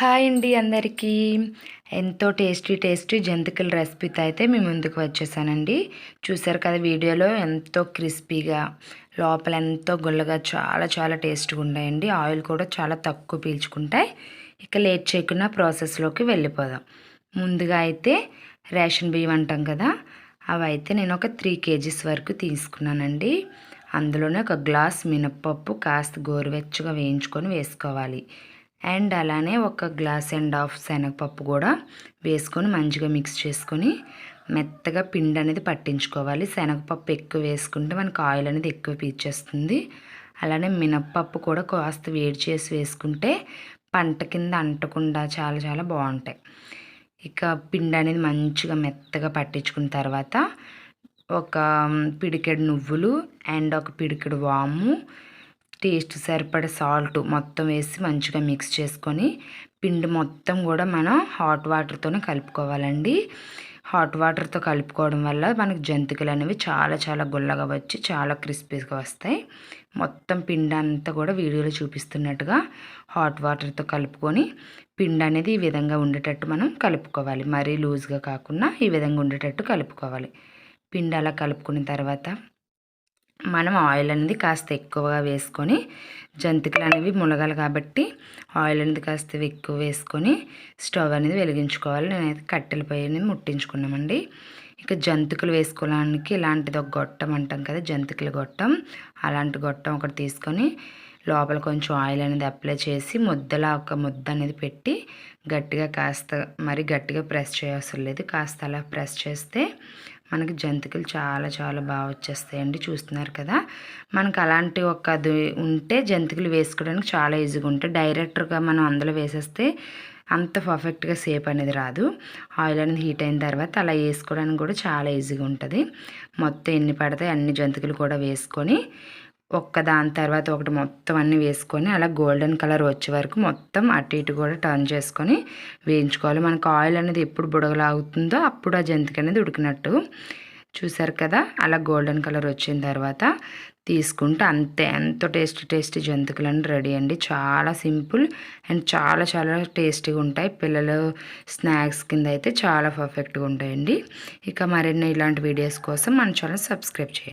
Hi అండి అందరికీ. ఎంతో టేస్టీ టేస్టీ జంతికల రెసిపీతో అయితే మీ ముందుకు వచ్చేసానండి. చూసారు కదా వీడియోలో ఎంతో క్రిస్పీగా లోపల ఎంతో గుల్లగా చాలా చాలా టేస్ట్గా ఉంటాయండి ఆయిల్ కూడా చాలా తక్కువ పీల్చుకుంటాయి. ఇక లేట్ చేయకుండా ప్రాసెస్లోకి వెళ్ళిపోదాం. ముందుగా అయితే రేషన్ బియ్యం అంటాం కదా అవి అయితే నేను ఒక త్రీ కేజీస్ వరకు తీసుకున్నానండి. అందులోనే ఒక గ్లాస్ మినప్పప్పు కాస్త గోరువెచ్చగా వేయించుకొని వేసుకోవాలి. అండ్ అలానే ఒక గ్లాస్ అండ్ హాఫ్ శనగపప్పు కూడా వేసుకొని మంచిగా మిక్స్ చేసుకొని మెత్తగా పిండి అనేది పట్టించుకోవాలి. శనగపప్పు ఎక్కువ వేసుకుంటే మనకు ఆయిల్ అనేది ఎక్కువ పీల్చేస్తుంది. అలానే మినప్పప్పు కూడా కాస్త వేడి చేసి వేసుకుంటే పంట కింద అంటకుండా చాలా చాలా బాగుంటాయి. ఇక పిండి అనేది మంచిగా మెత్తగా పట్టించుకున్న తర్వాత ఒక పిడికెడు నువ్వులు అండ్ ఒక పిడికెడు వాము టేస్ట్ సరిపడే సాల్ట్ మొత్తం వేసి మంచిగా మిక్స్ చేసుకొని పిండి మొత్తం కూడా మనం హాట్ వాటర్తోనే కలుపుకోవాలండి. హాట్ వాటర్తో కలుపుకోవడం వల్ల మనకి జంతికలు అనేవి చాలా చాలా గుల్లగా వచ్చి చాలా క్రిస్పీగా వస్తాయి. మొత్తం పిండి అంతా కూడా వీడియోలో చూపిస్తున్నట్టుగా హాట్ వాటర్తో కలుపుకొని పిండి అనేది ఈ విధంగా ఉండేటట్టు మనం కలుపుకోవాలి. మరీ లూజ్గా కాకుండా ఈ విధంగా ఉండేటట్టు కలుపుకోవాలి. పిండి అలా కలుపుకున్న తర్వాత మనం ఆయిల్ అనేది కాస్త ఎక్కువగా వేసుకొని జంతికలు అనేవి మునగాలి కాబట్టి ఆయిల్ అనేది కాస్త ఎక్కువ వేసుకొని స్టవ్ అనేది వెలిగించుకోవాలి. నేనైతే కట్టెల పొయ్యి అనేది ముట్టించుకున్నామండి. ఇక జంతికలు వేసుకోవడానికి ఇలాంటిది ఒక గొట్టం అంటాం కదా జంతికల గొట్టం. అలాంటి గొట్టం ఒకటి తీసుకొని లోపల కొంచెం ఆయిల్ అనేది అప్లై చేసి ముద్దలా ఒక ముద్ద అనేది పెట్టి గట్టిగా కాస్త మరి గట్టిగా ప్రెస్ చేయవసరం లేదు. కాస్త అలా ప్రెస్ చేస్తే మనకి జంతికలు చాలా చాలా బాగా వచ్చేస్తాయండి. చూస్తున్నారు కదా? మనకు అలాంటి ఒక అది ఉంటే జంతికలు వేసుకోవడానికి చాలా ఈజీగా ఉంటాయి. డైరెక్ట్గా మనం అందులో వేసేస్తే అంత పర్ఫెక్ట్గా సేఫ్ అనేది రాదు. ఆయిల్ అనేది హీట్ అయిన తర్వాత అలా వేసుకోవడానికి కూడా చాలా ఈజీగా ఉంటుంది. మొత్తం ఎన్ని పడతాయి అన్ని జంతికలు కూడా వేసుకొని ఒక్క దాని తర్వాత ఒకటి మొత్తం అన్నీ వేసుకొని అలా గోల్డెన్ కలర్ వచ్చే వరకు మొత్తం అటు ఇటు కూడా టర్న్ చేసుకొని వేయించుకోవాలి. మనకు ఆయిల్ అనేది ఎప్పుడు బుడగలాగుతుందో అప్పుడు ఆ జంతిక అనేది ఉడికినట్టు. చూసారు కదా? అలా గోల్డెన్ కలర్ వచ్చిన తర్వాత తీసుకుంటే అంతే. ఎంతో టేస్టీ టేస్టీ జంతికలు రెడీ అండి. చాలా సింపుల్ అండ్ చాలా చాలా టేస్టీగా ఉంటాయి. పిల్లలు స్నాక్స్ కింద అయితే చాలా పర్ఫెక్ట్గా ఉంటాయండి. ఇక మరిన్ని ఇలాంటి వీడియోస్ కోసం మన ఛానల్ సబ్స్క్రైబ్ చేయండి.